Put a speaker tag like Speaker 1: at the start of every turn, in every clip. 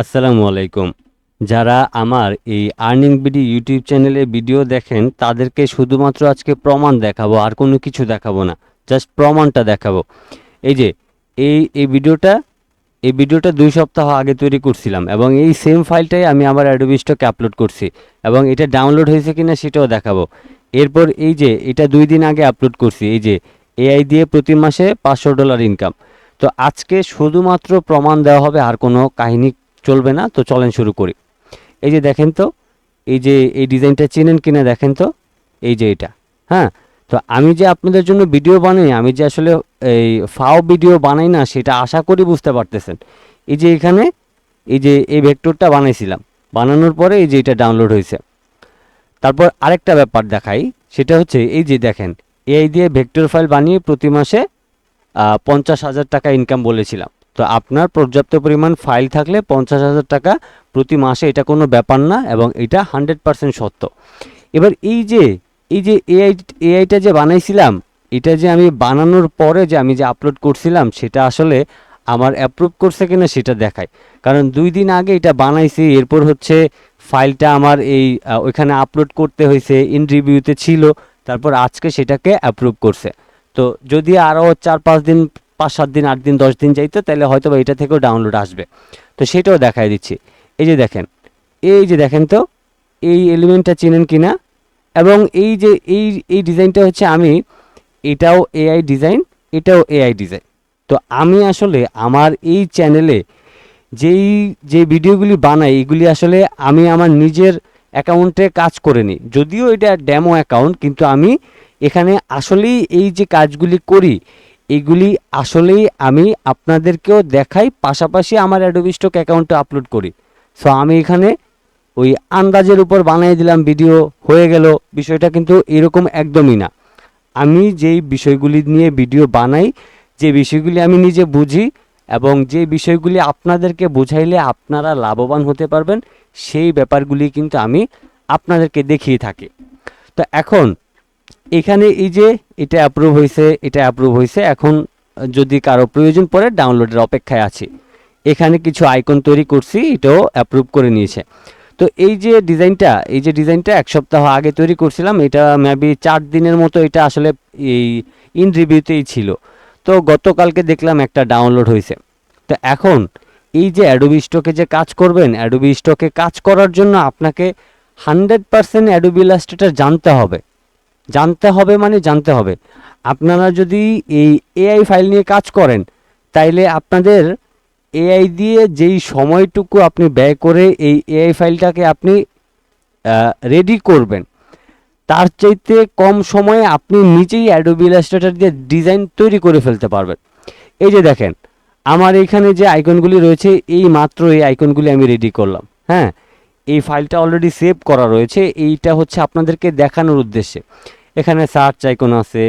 Speaker 1: আসসালামু আলাইকুম। যারা আমার এই আর্নিং বিডি ইউটিউব চ্যানেলে ভিডিও দেখেন, তাদেরকে শুধুমাত্র আজকে প্রমাণ দেখাবো, আর কোনো কিছু দেখাবো না। জাস্ট প্রমাণটা দেখাবো। এই যে, এই এই ভিডিওটা এই ভিডিওটা দুই সপ্তাহ আগে তৈরি করছিলাম এবং এই সেম ফাইলটাই আমি আমার অ্যাডোবি স্টকে আপলোড করছি এবং এটা ডাউনলোড হয়েছে কিনা সেটাও দেখাবো। এরপর এই যে, এটা দুই দিন আগে আপলোড করছি, এই যে এআই দিয়ে প্রতি মাসে পাঁচশো ডলার ইনকাম তো আজকে শুধুমাত্র প্রমাণ দেওয়া হবে, আর কোনো কাহিনী চলবে না, তো চলেন শুরু করি। এই যে দেখেন তো, এই যে এই ডিজাইনটা চেনেন কিনা দেখেন তো, এই যে এটা হ্যাঁ? তো আমি যে আপনাদের জন্য ভিডিও বানাই, আমি যে আসলে এই ফাও ভিডিও বানাই না, সেটা আশা করি বুঝতে পারতেছেন। এই যে এখানে, এই যে এই ভেক্টরটা বানাইছিলাম, বানানোর পরে এই যে এটা ডাউনলোড হয়েছে। তারপর আরেকটা ব্যাপার দেখাই, সেটা হচ্ছে এই যে দেখেন, এআই দিয়ে ভেক্টর ফাইল বানিয়ে প্রতি মাসে পঞ্চাশ হাজার টাকা ইনকাম বলেছিলাম। তো আপনার পর্যাপ্ত পরিমাণ ফাইল থাকলে পঞ্চাশ হাজার টাকা প্রতি মাসে, এটা কোনো ব্যাপার না এবং এটা হান্ড্রেড পার্সেন্ট সত্য। এবার এই যে এই যে এআই, এআইটা যে বানাইছিলাম, এটা যে আমি বানানোর পরে যে আমি যে আপলোড করছিলাম, সেটা আসলে আমার অ্যাপ্রুভ করছে কিনা সেটা দেখায়। কারণ দুই দিন আগে এটা বানাইছি, এরপর হচ্ছে ফাইলটা আমার এই ওইখানে আপলোড করতে হয়েছে ইন রিভিউতে ছিল, তারপর আজকে সেটাকে অ্যাপ্রুভ করছে। তো যদি আরও চার পাঁচ দিন পাঁচ সাত দিন, আট দিন, দশ দিন যাইতো তাহলে হয়তো বা এটা থেকেও ডাউনলোড আসবে। তো সেটাও দেখাই দিচ্ছি। এই যে দেখেন, এই যে দেখেন তো, এই এলিমেন্টটা চেনেন কিনা? এবং এই যে, এই এই ডিজাইনটা হচ্ছে আমি, এটাও এআই ডিজাইন এটাও এআই ডিজাইন তো আমি আসলে আমার এই চ্যানেলে যেই, যে ভিডিওগুলি বানাই, এগুলি আসলে আমি আমার নিজের অ্যাকাউন্টে কাজ করে নিই। যদিও এটা ড্যামো অ্যাকাউন্ট কিন্তু আমি এখানে আসলেই এই যে কাজগুলি করি এগুলি আসলেই আমি আপনাদেরকেও দেখাই, পাশাপাশি আমার অ্যাডোবি স্টক অ্যাকাউন্টে আপলোড করি। সো আমি এখানে ওই আন্দাজের উপর বানিয়ে দিলাম ভিডিও হয়ে গেল, বিষয়টা কিন্তু এরকম একদমই না। আমি যেই বিষয়গুলি নিয়ে ভিডিও বানাই, যে বিষয়গুলি আমি নিজে বুঝি এবং যে বিষয়গুলি আপনাদেরকে বুঝাইলে আপনারা লাভবান হতে পারবেন, সেই ব্যাপারগুলি কিন্তু আমি আপনাদেরকে দেখিয়ে থাকি। তো এখন এখানে এই যে এটা অ্যাপ্রুভ হয়েছে এটা অ্যাপ্রুভ হয়েছে এখন যদি কারও প্রয়োজন পড়ে ডাউনলোডের অপেক্ষায় আছে। এখানে কিছু আইকন তৈরি করছি, এটাও অ্যাপ্রুভ করে নিয়েছে। তো এই যে ডিজাইনটা এই যে ডিজাইনটা এক সপ্তাহ আগে তৈরি করছিলাম, এটা মেবি চার দিনের মতো এটা আসলে এই ইন রিভিউতেই ছিল। তো গতকালকে দেখলাম একটা ডাউনলোড হয়েছে তো এখন এই যে অ্যাডোবি স্টকে যে কাজ করবেন অ্যাডোবি স্টকে কাজ করার জন্য আপনাকে হান্ড্রেড পার্সেন্ট অ্যাডোবি ইলাস্ট্রেটার জানতে হবে। জানতে হবে মানে জানতে হবে। আপনারা যদি এই এআই ফাইল নিয়ে কাজ করেন, তাইলে আপনাদের এআই দিয়ে যেই সময়টুকু আপনি ব্যয় করে এই এআই ফাইলটাকে আপনি রেডি করবেন, তার চাইতে কম সময়ে আপনি নিজেই অ্যাডোবি ইলাস্ট্রেটর দিয়ে ডিজাইন তৈরি করে ফেলতে পারবেন। এই যে দেখেন, আমার এখানে যে আইকনগুলি রয়েছে, এই মাত্র এই আইকনগুলি আমি রেডি করলাম। হ্যাঁ এই ফাইলটা অলরেডি সেভ করা রয়েছে, এইটা হচ্ছে আপনাদেরকে দেখানোর উদ্দেশ্যে। এখানে সার্চ আইকন আছে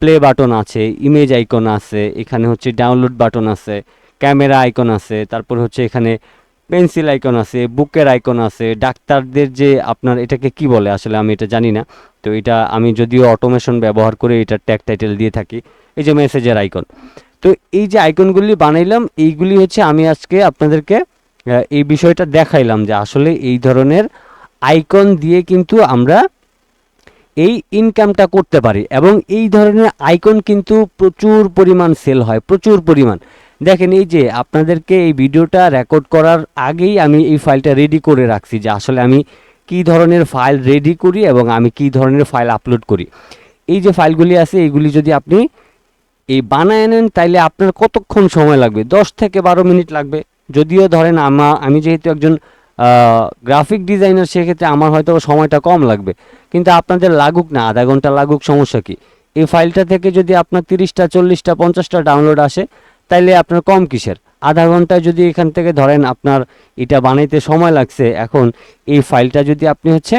Speaker 1: প্লে বাটন আছে ইমেজ আইকন আছে, এখানে হচ্ছে ডাউনলোড বাটন আছে ক্যামেরা আইকন আছে, তারপর হচ্ছে এখানে পেন্সিল আইকন আছে বুকের আইকন আছে, ডাক্তারদের যে আপনার এটাকে কি বলে আসলে আমি এটা জানি না। তো এটা আমি যদিও অটোমেশন ব্যবহার করে এটা ট্যাগ টাইটেল দিয়ে থাকি, এই যে মেসেজের আইকন তো এই যে আইকনগুলি বানাইলাম, এইগুলি হচ্ছে আমি আজকে আপনাদেরকে এই বিষয়টা দেখাইলাম যে আসলে এই ধরনের আইকন দিয়ে কিন্তু আমরা এই ইনকামটা করতে পারি এবং এই ধরনের আইকন কিন্তু প্রচুর পরিমাণ সেল হয়, প্রচুর পরিমাণ। দেখেন এই যে আপনাদেরকে এই ভিডিওটা রেকর্ড করার আগেই আমি এই ফাইলটা রেডি করে রাখছি যে আসলে আমি কি ধরনের ফাইল রেডি করি এবং আমি কি ধরনের ফাইল আপলোড করি। এই যে ফাইলগুলি আছে এইগুলি যদি আপনি এই বানায় নেন, তাইলে আপনার কতক্ষণ সময় লাগবে? দশ থেকে বারো মিনিট লাগবে। যদিও ধরেন আমা আমি যেহেতু একজন গ্রাফিক ডিজাইনার সেক্ষেত্রে আমার হয়তো সময়টা কম লাগবে। কিন্তু আপনাদের লাগুক না, আধা ঘণ্টা লাগুক, সমস্যা কি? এই ফাইলটা থেকে যদি আপনার তিরিশটা, চল্লিশটা, পঞ্চাশটা ডাউনলোড আসে, তাইলে আপনার কম কিসের? আধা ঘন্টায় যদি এখান থেকে ধরেন আপনার এটা বানাইতে সময় লাগছে, এখন এই ফাইলটা যদি আপনি হচ্ছে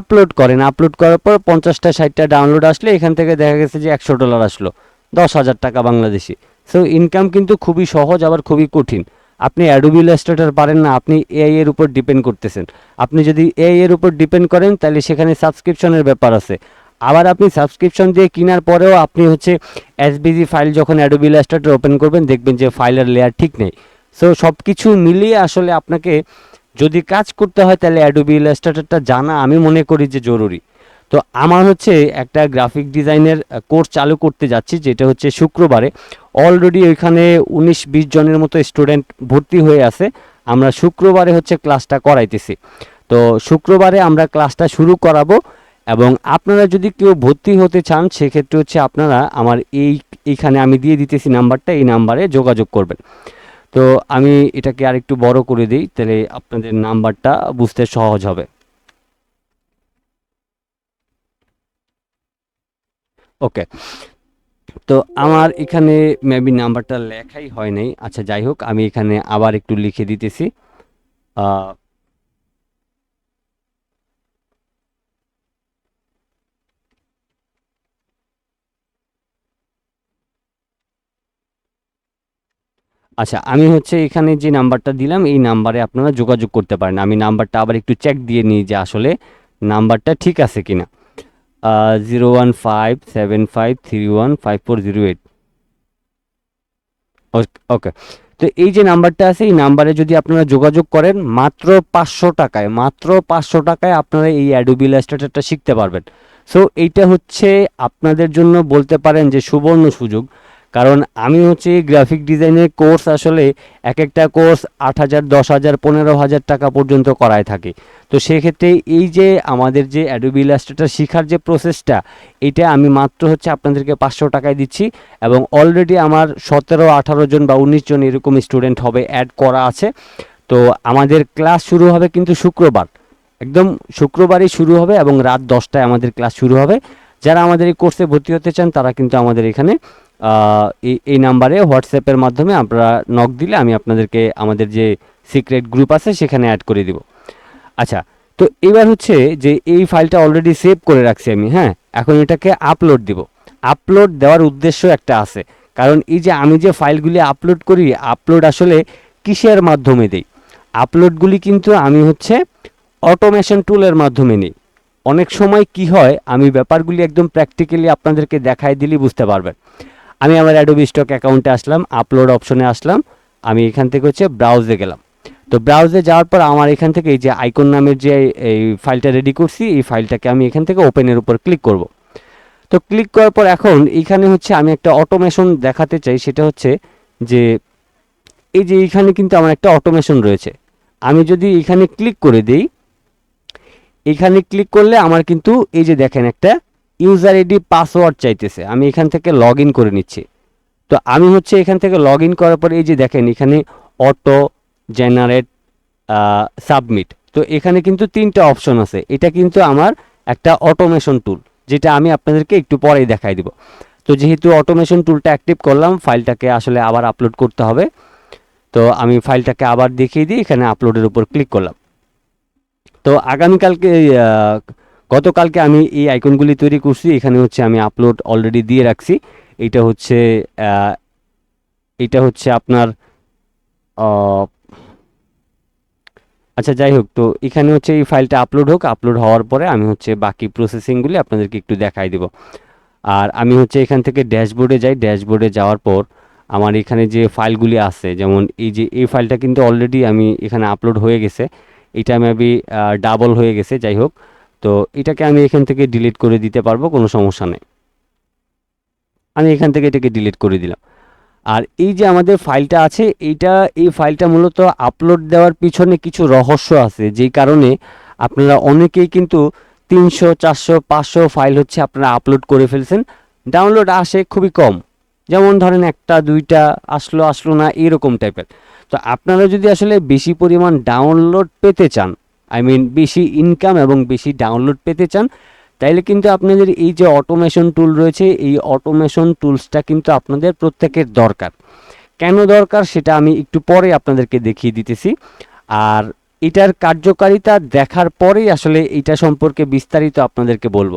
Speaker 1: আপলোড করেন আপলোড করার পর পঞ্চাশটা, ষাটটা ডাউনলোড আসলে এখান থেকে দেখা গেছে যে একশো ডলার আসলো, দশ হাজার টাকা বাংলাদেশি। সো ইনকাম কিন্তু খুবই সহজ, আবার খুবই কঠিন। আপনি অ্যাডোবি ইলাস্ট্রেটর পারেন না, আপনি এআই এর উপর ডিপেন্ড করতেছেন। আপনি যদি এআই এর উপর ডিপেন্ড করেন, তাহলে সেখানে সাবস্ক্রিপশনের ব্যাপার আছে। আবার আপনি সাবস্ক্রিপশন দিয়ে কেনার পরেও আপনি হচ্ছে এসবিজি ফাইল যখন অ্যাডোবি ইলাস্ট্রেটর ওপেন করবেন, দেখবেন যে ফাইলের লেয়ার ঠিক নেই। সো সব কিছু মিলিয়ে আসলে আপনাকে যদি কাজ করতে হয়, তাহলে অ্যাডোবি ইলাস্ট্রেটরটা জানা আমি মনে করি যে জরুরি। তো আমার হচ্ছে একটা গ্রাফিক ডিজাইনের কোর্স চালু করতে যাচ্ছি, যেটা হচ্ছে শুক্রবারে। অলরেডি ওইখানে উনিশ বিশ জনের মতো স্টুডেন্ট ভর্তি হয়ে আছে। আমরা শুক্রবারে হচ্ছে ক্লাসটা করাইতেছি। তো শুক্রবারে আমরা ক্লাসটা শুরু করাবো এবং আপনারা যদি কেউ ভর্তি হতে চান, সেক্ষেত্রে হচ্ছে আপনারা আমার এই, এইখানে আমি দিয়ে দিতেছি নাম্বারটা, এই নাম্বারে যোগাযোগ করবেন। তো আমি এটাকে আরেকটু বড় করে দিই, তাহলে আপনাদের নাম্বারটা বুঝতে সহজ হবে। ওকে তো আমার এখানে মেবি নাম্বারটা লেখাই হয় নাই। আচ্ছা যাই হোক আমি এখানে আবার একটু লিখে দিতেছি। আচ্ছা আমি হচ্ছে এখানে যে নাম্বারটা দিলাম, এই নাম্বারে আপনারা যোগাযোগ করতে পারেন। আমি নাম্বারটা আবার একটু চেক দিয়ে নিই যে আসলে নাম্বারটা ঠিক আছে কিনা। Zero one five seven five three one five four zero eight okay তো এই যে নাম্বারটা আছে, এই নাম্বারে যদি আপনারা যোগাযোগ করেন, মাত্র পাঁচশো টাকায়, মাত্র পাঁচশো টাকায় আপনারা এই অ্যাডোবি ইলাস্ট্রেটরটা শিখতে পারবেন। সো এইটা হচ্ছে আপনাদের জন্য বলতে পারেন যে সুবর্ণ সুযোগ। কারণ আমি হচ্ছে গ্রাফিক ডিজাইনের কোর্স আসলে এক একটা কোর্স আট হাজার, দশ হাজার, পনেরো হাজার টাকা পর্যন্ত করায় থাকে। তো সেক্ষেত্রে এই যে আমাদের যে অ্যাডোবি ইলাস্ট্রেটর শেখার যে প্রসেসটা এটা আমি মাত্র হচ্ছে আপনাদেরকে পাঁচশো টাকায় দিচ্ছি এবং অলরেডি আমার সতেরো, আঠারো জন বা উনিশ জন এরকম স্টুডেন্ট হবে অ্যাড করা আছে। তো আমাদের ক্লাস শুরু হবে কিন্তু শুক্রবার। একদম শুক্রবারই শুরু হবে এবং রাত দশটায় আমাদের ক্লাস শুরু হবে। যারা আমাদের এই কোর্সে ভর্তি হতে চান, তারা কিন্তু আমাদের এখানে এই নাম্বারে হোয়াটসঅ্যাপের মাধ্যমে আপনারা নক দিলে আমি আপনাদেরকে আমাদের যে সিক্রেট গ্রুপ আছে সেখানে অ্যাড করে দিব। আচ্ছা তো এবার হচ্ছে যে এই ফাইলটা অলরেডি সেভ করে রাখছি আমি হ্যাঁ? এখন এটাকে আপলোড দিব। আপলোড দেওয়ার উদ্দেশ্য একটা আছে। কারণ এই যে আমি যে ফাইলগুলি আপলোড করি আপলোড আসলে কিসের মাধ্যমে দেই? আপলোডগুলি কিন্তু আমি হচ্ছে অটোমেশন টুলের মাধ্যমে নিই। অনেক সময় কি হয়, আমি ব্যাপারগুলি একদম প্র্যাকটিক্যালি আপনাদেরকে দেখাই দিলেই বুঝতে পারবেন। আমি আমার অ্যাডোবি স্টক অ্যাকাউন্টে আসলাম আপলোড অপশনে আসলাম, আমি এখান থেকে হচ্ছে ব্রাউজে গেলাম। তো ব্রাউজে যাওয়ার পর আমার এখান থেকে এই যে আইকন নামের যে এই ফাইলটা রেডি করছি, এই ফাইলটাকে আমি এখান থেকে ওপেনের উপর ক্লিক করব। তো ক্লিক করার পর এখন এইখানে হচ্ছে আমি একটা অটোমেশন দেখাতে চাই, সেটা হচ্ছে যে এই যে এইখানে কিন্তু আমার একটা অটোমেশন রয়েছে। আমি যদি এখানে ক্লিক করে দেই এখানে ক্লিক করলে আমার কিন্তু এই যে দেখেন একটা ইউজার আইডি পাসওয়ার্ড চাইতেছে। আমি এখান থেকে লগ করে নিচ্ছি। তো আমি হচ্ছে এখান থেকে লগ করার পর এই যে দেখেন এখানে অটো জেনারেট সাবমিট তো এখানে কিন্তু তিনটা অপশন আছে। এটা কিন্তু আমার একটা অটোমেশন টুল যেটা আমি আপনাদেরকে একটু পরেই দেখাই দিব। তো যেহেতু অটোমেশন টুলটা অ্যাক্টিভ করলাম, ফাইলটাকে আসলে আবার আপলোড করতে হবে। তো আমি ফাইলটাকে আবার দেখিয়ে দিই এখানে আপলোডের উপর ক্লিক করলাম। তো আগামীকালকে গতকালকে আমি এই আইকনগুলি তৈরি করছি। এখানে হচ্ছে আমি আপলোড অলরেডি দিয়ে রাখছি। এটা হচ্ছে এটা হচ্ছে আপনার আচ্ছা যাই হোক, তো এখানে হচ্ছে এই ফাইলটা আপলোড হোক। আপলোড হওয়ার পরে আমি হচ্ছে বাকি প্রসেসিংগুলি আপনাদেরকে একটু দেখাই দিব। আর আমি হচ্ছে এখান থেকে ড্যাশবোর্ডে যাই। ড্যাশবোর্ডে যাওয়ার পর আমার এখানে যে ফাইলগুলি আছে, যেমন এই যে, এই ফাইলটা কিন্তু অলরেডি আমি এখানে আপলোড হয়ে গেছে। এটা মেবি ডাবল হয়ে গেছে, যাই হোক। তো এটাকে আমি এখান থেকে ডিলিট করে দিতে পারব, কোনো সমস্যা নেই। আমি এখান থেকে এটাকে ডিলিট করে দিলাম। আর এই যে আমাদের ফাইলটা আছে, এইটা, এই ফাইলটা মূলত আপলোড দেওয়ার পিছনে কিছু রহস্য আছে, যেই কারণে আপনারা অনেকেই কিন্তু তিনশো, চারশো, পাঁচশো ফাইল হচ্ছে আপনারা আপলোড করে ফেলছেন। ডাউনলোড আসে খুবই কম। যেমন ধরেন একটা, দুইটা, আসলো আসলো না এরকম টাইপের তো আপনারা যদি আসলে বেশি পরিমাণ ডাউনলোড পেতে চান আই মিন বেশি ইনকাম এবং বেশি ডাউনলোড পেতে চান, তাইলে কিন্তু আপনাদের এই যে অটোমেশন টুল রয়েছে, এই অটোমেশন টুলসটা কিন্তু আপনাদের প্রত্যেকের দরকার। কেন দরকার সেটা আমি একটু পরে আপনাদেরকে দেখিয়ে দিতেছি। আর এটার কার্যকারিতা দেখার পরেই আসলে এটা সম্পর্কে বিস্তারিত আপনাদেরকে বলব।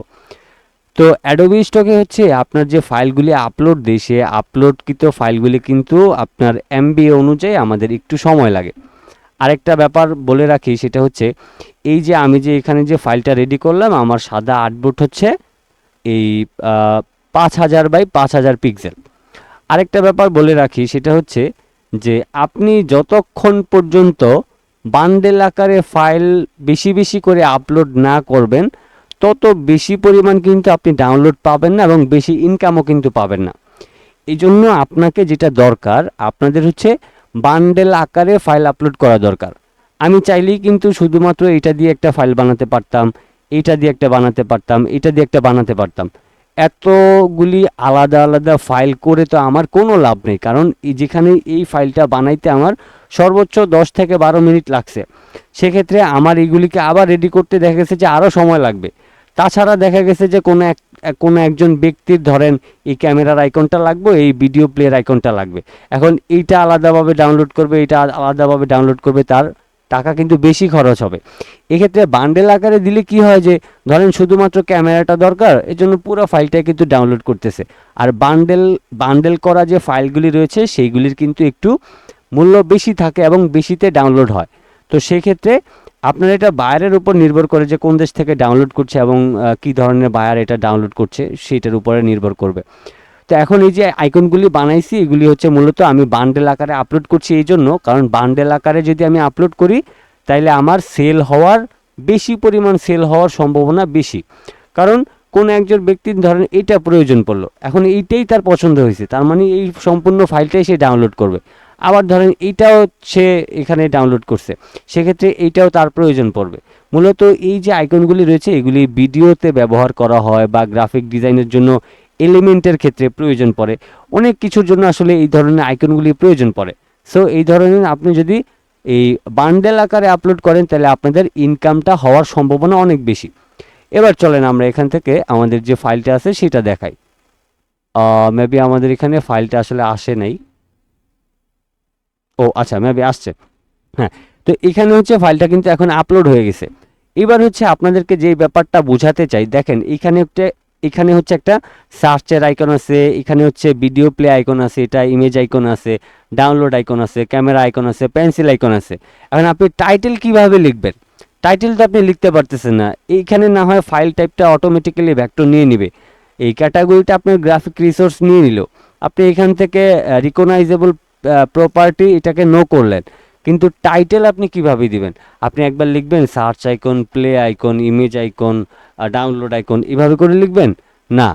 Speaker 1: তো অ্যাডোবি স্টকে হচ্ছে আপনার যে ফাইলগুলি আপলোড দেয়, সে আপলোডকৃত ফাইলগুলি কিন্তু আপনার এমবি অনুযায়ী আমাদের একটু সময় লাগে। আরেকটা ব্যাপার বলে রাখি, সেটা হচ্ছে এই যে আমি যে এখানে যে ফাইলটা রেডি করলাম, আমার সাদা আর্টবোর্ড হচ্ছে এই পাঁচ হাজার বাই পাঁচ হাজার পিক্সেল আরেকটা ব্যাপার বলে রাখি, সেটা হচ্ছে যে আপনি যতক্ষণ পর্যন্ত বান্ডেল আকারে ফাইল বেশি বেশি করে আপলোড না করবেন তত বেশি পরিমাণ কিন্তু আপনি ডাউনলোড পাবেন না এবং বেশি ইনকামও কিন্তু পাবেন না। এই জন্য আপনাকে যেটা দরকার, আপনাদের হচ্ছে বান্ডেল আকারে ফাইল আপলোড করা দরকার। আমি চাইলেই কিন্তু শুধুমাত্র এটা দিয়ে একটা ফাইল বানাতে পারতাম, এটা দিয়ে একটা বানাতে পারতাম, এটা দিয়ে একটা বানাতে পারতাম। এতগুলি আলাদা আলাদা ফাইল করে তো আমার কোনো লাভ নেই, কারণ যেখানে এই ফাইলটা বানাইতে আমার সর্বোচ্চ দশ থেকে বারো মিনিট লাগছে। সেক্ষেত্রে আমার এইগুলিকে আবার রেডি করতে দেখা গেছে যে আরও সময় লাগবে। তাছাড়া দেখা গেছে যে কোনো এক, কোনো একজন ব্যক্তির ধরেন এই ক্যামেরার আইকনটা লাগবে, এই ভিডিও প্লেয়ার আইকনটা লাগবে। এখন এইটা আলাদাভাবে ডাউনলোড করবে এটা আলাদাভাবে ডাউনলোড করবে, তার টাকা কিন্তু বেশি খরচ হবে। এক্ষেত্রে বান্ডেল আকারে দিলে কি হয় যে, ধরেন শুধুমাত্র ক্যামেরাটা দরকার এর জন্য পুরো ফাইলটা কিন্তু ডাউনলোড করতেছে। আর বান্ডেল বান্ডেল করা যে ফাইলগুলি রয়েছে, সেইগুলির কিন্তু একটু মূল্য বেশি থাকে এবং বেশিতে ডাউনলোড হয়। তো সেক্ষেত্রে আপনার এটা বায়ারের উপর নির্ভর করে যে কোন দেশ থেকে ডাউনলোড করছে এবং কী ধরনের বায়ার এটা ডাউনলোড করছে, সেটার উপরে নির্ভর করবে। তো এখন এই যে আইকনগুলি বানাইছি, এগুলি হচ্ছে মূলত আমি বান্ডেল আকারে আপলোড করছি এই জন্য। কারণ বান্ডেল আকারে যদি আমি আপলোড করি, তাইলে আমার সেল হওয়ার বেশি পরিমাণ সেল হওয়ার সম্ভাবনা বেশি। কারণ কোন একজন ব্যক্তির ধরেন এটা প্রয়োজন পড়ল, এখন এইটাই তার পছন্দ হয়েছে, তার মানে এই সম্পূর্ণ ফাইলটাই সে ডাউনলোড করবে। আবার ধরেন এইটাও সে এখানে ডাউনলোড করছে। সেক্ষেত্রে এইটাও তার প্রয়োজন পড়বে। মূলত এই যে আইকনগুলি রয়েছে, এগুলি ভিডিওতে ব্যবহার করা হয় বা গ্রাফিক ডিজাইনের জন্য এলিমেন্টের ক্ষেত্রে প্রয়োজন পড়ে। অনেক কিছুর জন্য আসলে এই ধরনের আইকনগুলি প্রয়োজন পড়ে। সো এই ধরনের আপনি যদি এই বান্ডেল আকারে আপলোড করেন, তাহলে আপনাদের ইনকামটা হওয়ার সম্ভাবনা অনেক বেশি। এবার চলেন আমরা এখান থেকে আমাদের যে ফাইলটা আছে, সেটা দেখাই। মেবি আমাদের এখানে ফাইলটা আসলে আসে নাই। ও আচ্ছা মেবি আসছে। হ্যাঁ তো এখানে হচ্ছে ফাইলটা কিন্তু এখন আপলোড হয়ে গেছে। এবার হচ্ছে আপনাদেরকে যে ব্যাপারটা বোঝাতে চাই, দেখেন, এখানে একটা এখানে হচ্ছে একটা সার্চের আইকন আছে, এখানে হচ্ছে ভিডিও প্লে আইকন আছে, এটা ইমেজ আইকন আছে ডাউনলোড আইকন আছে ক্যামেরা আইকন আছে পেন্সিল আইকন আছে। এখন আপনি টাইটেল কীভাবে লিখবেন? টাইটেল তো আপনি লিখতে পারতেছেন না। এইখানে না হয় ফাইল টাইপটা অটোমেটিক্যালি ভ্যাক্টর নিয়ে নেবে। এই ক্যাটাগরিটা আপনার গ্রাফিক রিসোর্স নিয়ে নিল। আপনি এখান থেকে রিকগনাইজেবল প্রপার্টি এটাকে নো করলেন। কিন্তু টাইটেল আপনি কীভাবে দিবেন? আপনি একবার লিখবেন search icon play icon image icon download icon এভাবে করে লিখবেন? না।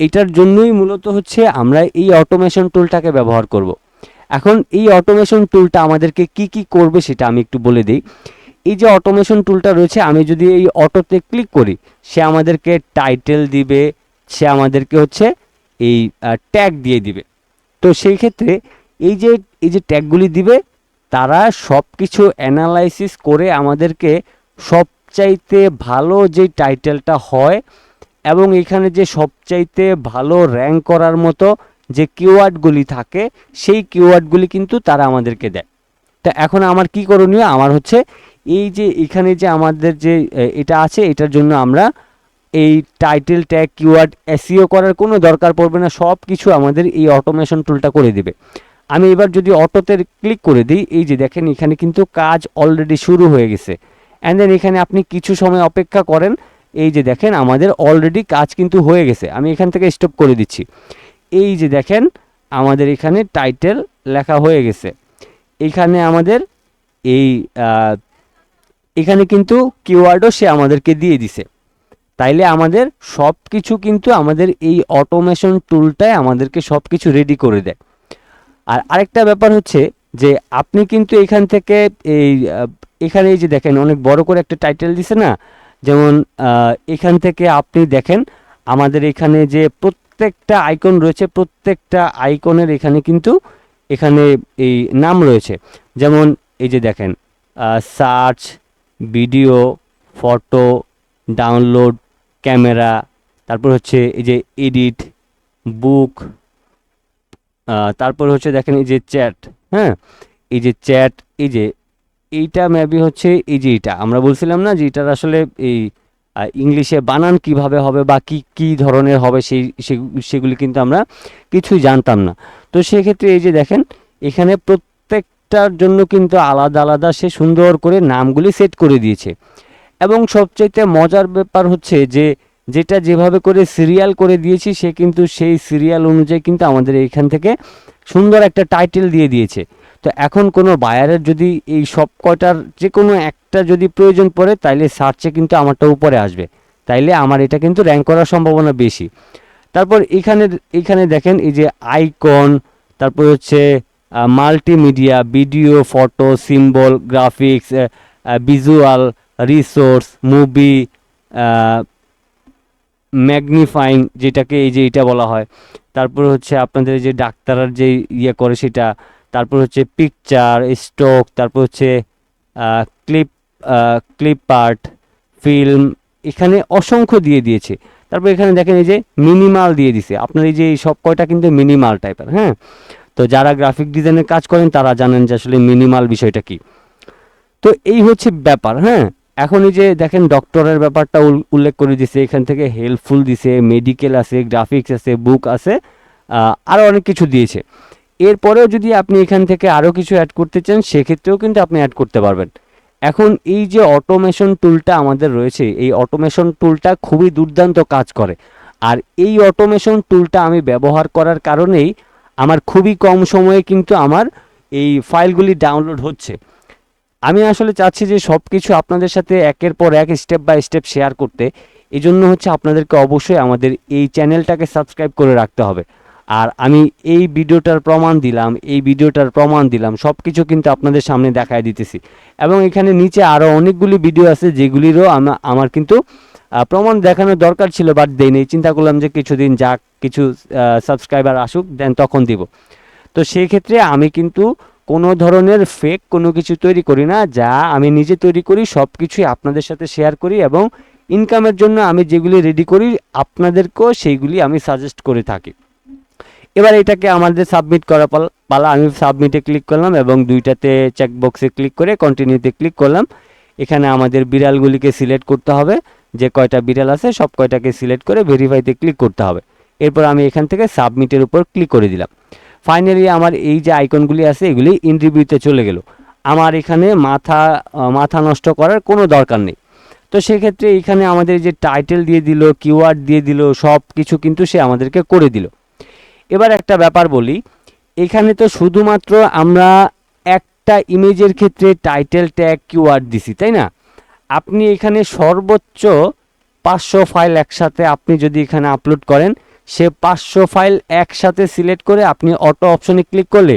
Speaker 1: এটার জন্যই মূলত হচ্ছে আমরা এই অটোমেশন টুলটাকে ব্যবহার করব। এখন এই অটোমেশন টুলটা আমাদেরকে কি কি করবে সেটা আমি একটু বলে দিই। এই যে অটোমেশন টুলটা রয়েছে, আমি যদি এই অটোতে ক্লিক করি, সে আমাদেরকে টাইটেল দিবে, সে আমাদেরকে হচ্ছে এই ট্যাগ দিয়ে দিবে। তো সেই ক্ষেত্রে এই যে এই যে ট্যাগগুলি দিবে, তারা সব কিছু অ্যানালাইসিস করে আমাদেরকে সবচাইতে ভালো যে টাইটেলটা হয় এবং এখানে যে সবচাইতে ভালো র্যাঙ্ক করার মতো যে কিওয়ার্ডগুলি থাকে, সেই কিওয়ার্ডগুলি কিন্তু তারা আমাদেরকে দেয়। তা এখন আমার কি করণীয়? আমার হচ্ছে এই যে, এখানে যে আমাদের যে এটা আছে, এটার জন্য আমরা এই টাইটেল ট্যাগ কিওয়ার্ড এসিও করার কোনো দরকার পড়বে না সব কিছু আমাদের এই অটোমেশন টুলটা করে দিবে। আমি এবার যদি অটোতে ক্লিক করে দিই, এই যে দেখেন এখানে কিন্তু কাজ অলরেডি শুরু হয়ে গেছে। অ্যান্ড দেন এখানে আপনি কিছু সময় অপেক্ষা করেন, এই যে দেখেন আমাদের অলরেডি কাজ কিন্তু হয়ে গেছে। আমি এখান থেকে স্টপ করে দিচ্ছি। এই যে দেখেন আমাদের এখানে টাইটেল লেখা হয়ে গেছে। এখানে আমাদের এই এখানে কিন্তু কিওয়ার্ডও সে আমাদেরকে দিয়ে দিছে। তাইলে আমাদের সব কিছু কিন্তু আমাদের এই অটোমেশন টুলটায় আমাদেরকে সব কিছু রেডি করে দেয়। আর আরেকটা ব্যাপার হচ্ছে যে আপনি কিন্তু এখান থেকে এই, এখানে এই যে দেখেন, অনেক বড় করে একটা টাইটেল দিছে না? যেমন এখান থেকে আপনি দেখেন, আমাদের এখানে যে প্রত্যেকটা আইকন রয়েছে, প্রত্যেকটা আইকনের এখানে কিন্তু এখানে এই নাম রয়েছে। যেমন এই যে দেখেন search video photo download camera তারপর হচ্ছে এই যে এডিট বুক তারপর হচ্ছে দেখেন এই যে চ্যাট হ্যাঁ? এই যে চ্যাট, এই যে এইটা মেবি হচ্ছে এই যে এইটা। আমরা বলছিলাম না যে এটার আসলে এই ইংলিশে বানান কীভাবে হবে বা কি কি ধরনের হবে সেই সেগুলি কিন্তু আমরা কিছুই জানতাম না। তো সেক্ষেত্রে এই যে দেখেন, এখানে প্রত্যেকটার জন্য কিন্তু আলাদা আলাদা সে সুন্দর করে নামগুলি সেট করে দিয়েছে। এবং সবচাইতে মজার ব্যাপার হচ্ছে যে যেটা যেভাবে করে সিরিয়াল করে দিয়েছি, সে কিন্তু সেই সিরিয়াল অনুযায়ী কিন্তু আমাদের এইখান থেকে সুন্দর একটা টাইটেল দিয়ে দিয়েছে। তো এখন কোনো বায়ারের যদি এই সব কয়টার যে কোনো একটা যদি প্রয়োজন পড়ে, তাইলে সার্চে কিন্তু আমারটা উপরে আসবে। তাইলে আমার এটা কিন্তু র্যাঙ্ক করার সম্ভাবনা বেশি। তারপর এখানে এখানে দেখেন এই যে আইকন তারপর হচ্ছে multimedia video photo symbol graphics visual resource movie magnifying যেটাকে এই যে এটা বলা হয়। তারপর হচ্ছে আপনাদের যে ডাক্তারের যে ইয়ে করে সেটা, তারপর হচ্ছে পিকচার স্টক তারপর হচ্ছে ক্লিপ ক্লিপ আর্ট ফিল্ম এখানে অসংখ্য দিয়ে দিয়েছে। তারপর এখানে দেখেন এই যে মিনিমাল দিয়ে দিছে। আপনার এই যে এই সব কয়টা কিন্তু মিনিমাল টাইপের হ্যাঁ? তো যারা গ্রাফিক ডিজাইনের কাজ করেন, তারা জানেন যে আসলে মিনিমাল বিষয়টা কি। তো এই হচ্ছে ব্যাপার হ্যাঁ? এখন এই যে দেখেন ডক্টরের ব্যাপারটা উল্লেখ করে দিছে, এখান থেকে হেল্পফুল দিছে মেডিকেল আছে গ্রাফিক্স আছে বুক আছে আরও অনেক কিছু দিয়েছে। এরপরেও যদি আপনি এখান থেকে আরও কিছু অ্যাড করতে চান, সেক্ষেত্রেও কিন্তু আপনি অ্যাড করতে পারবেন। এখন এই যে অটোমেশন টুলটা আমাদের রয়েছে, এই অটোমেশন টুলটা খুবই দুর্দান্ত কাজ করে। আর এই অটোমেশন টুলটা আমি ব্যবহার করার কারণেই আমার খুবই কম সময়ে কিন্তু আমার এই ফাইলগুলি ডাউনলোড হচ্ছে। আমি আসলে চাচ্ছি যে সব কিছু আপনাদের সাথে একের পর এক স্টেপ বাই স্টেপ শেয়ার করতে। এই জন্য হচ্ছে আপনাদেরকে অবশ্যই আমাদের এই চ্যানেলটাকে সাবস্ক্রাইব করে রাখতে হবে। আর আমি এই ভিডিওটার প্রমাণ দিলাম, এই ভিডিওটার প্রমাণ দিলাম সব কিছু কিন্তু আপনাদের সামনে দেখায় দিতেছি। এবং এখানে নিচে আরও অনেকগুলি ভিডিও আছে, যেগুলিরও আমা- আমার কিন্তু প্রমাণ দেখানোর দরকার ছিল বাট দেয়নি চিন্তা করলাম যে কিছুদিন যাক, কিছু সাবস্ক্রাইবার আসুক দেন তখন দিব। তো সেই ক্ষেত্রে আমি কিন্তু কোনো ধরনের ফেক কোনো কিছু তৈরি করি না, যা আমি নিজে তৈরি করি সব কিছুই আপনাদের সাথে শেয়ার করি এবং ইনকামের জন্য আমি যেগুলি রেডি করি, আপনাদেরকেও সেইগুলি আমি সাজেস্ট করে থাকি। এবার এটাকে আমাদের সাবমিট করা পাল- আমি সাবমিটে ক্লিক করলাম এবং দুইটাতে চেকবক্সে ক্লিক করে কন্টিনিউতে ক্লিক করলাম। এখানে আমাদের বিড়ালগুলিকে সিলেক্ট করতে হবে, যে কয়টা বিড়াল আছে, সব কয়টাকে সিলেক্ট করে ভেরিফাইতে ক্লিক করতে হবে। এরপর আমি এখান থেকে সাবমিটের উপর ক্লিক করে দিলাম। ফাইনালি আমার এই যে আইকনগুলি আছে, এগুলি ইন রিভিউতে চলে গেল। আমার এখানে মাথা মাথা নষ্ট করার কোনো দরকার নেই। তো সেক্ষেত্রে এখানে আমাদের যে টাইটেল দিয়ে দিল কিওয়ার্ড দিয়ে দিল সব কিছু কিন্তু সে আমাদেরকে করে দিল। এবার একটা ব্যাপার বলি, এখানে তো শুধুমাত্র আমরা একটা ইমেজের ক্ষেত্রে টাইটেল ট্যাগ কিওয়ার্ড দিছি, তাই না? আপনি এখানে সর্বোচ্চ পাঁচশো ফাইল একসাথে আপনি যদি এখানে আপলোড করেন সে পাঁচশো ফাইল একসাথে সিলেক্ট করে আপনি অটো অপশনে ক্লিক করলে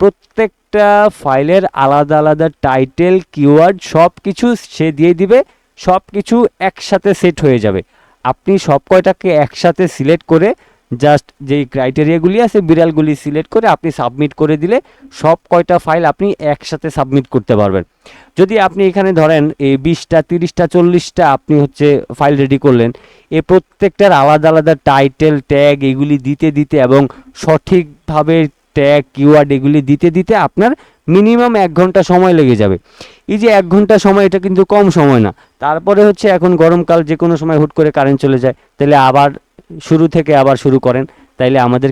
Speaker 1: প্রত্যেকটা ফাইলের আলাদা আলাদা টাইটেল, কিওয়ার্ড সব কিছু সে দিয়ে দিবে সব কিছু একসাথে সেট হয়ে যাবে। আপনি সব কয়টাকে একসাথে সিলেক্ট করে জাস্ট যেই ক্রাইটেরিয়াগুলি আছে বিড়ালগুলি সিলেক্ট করে আপনি সাবমিট করে দিলে সব কয়টা ফাইল আপনি একসাথে সাবমিট করতে পারবেন। যদি আপনি এখানে ধরেন, এই বিশটা, তিরিশটা, চল্লিশটা আপনি হচ্ছে ফাইল রেডি করলেন, এ প্রত্যেকটার আলাদা আলাদা টাইটেল ট্যাগ এগুলি দিতে দিতে এবং সঠিকভাবে ট্যাগ কিওয়ার্ড এগুলি দিতে দিতে আপনার মিনিমাম এক ঘণ্টা সময় লেগে যাবে। এই যে এক ঘণ্টা সময়, এটা কিন্তু কম সময় না। তারপরে হচ্ছে এখন গরমকাল, যে কোনো সময় হুট করে কারেন্ট চলে যায়, তাহলে আবার শুরু থেকে আবার শুরু করেন। তাইলে আমাদের